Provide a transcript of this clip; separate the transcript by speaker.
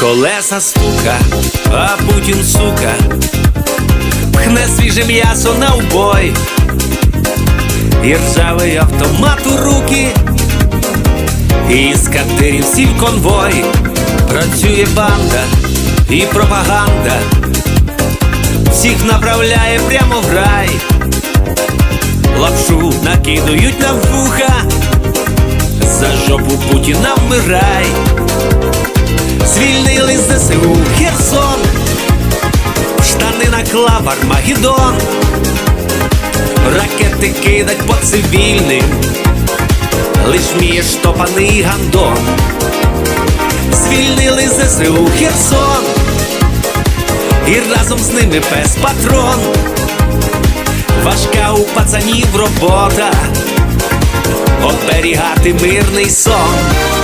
Speaker 1: колеса стука, а Путін сука, пхне свіже м'ясо на убой, і ржавий автомат у руки, і з катерів сів конвой, працює банда і пропаганда, всіх направляє прямо в рай, лапшу накидують на вуха, за жопу Путіна вмирай. ЗСУ Херсон, штани наклав Армагеддон, ракети кидать по цивільним, лиш вміє штопаний гандон. Звільнили ЗСУ Херсон, і разом з ними пес патрон. Важка у пацанів робота, оберігати мирний сон.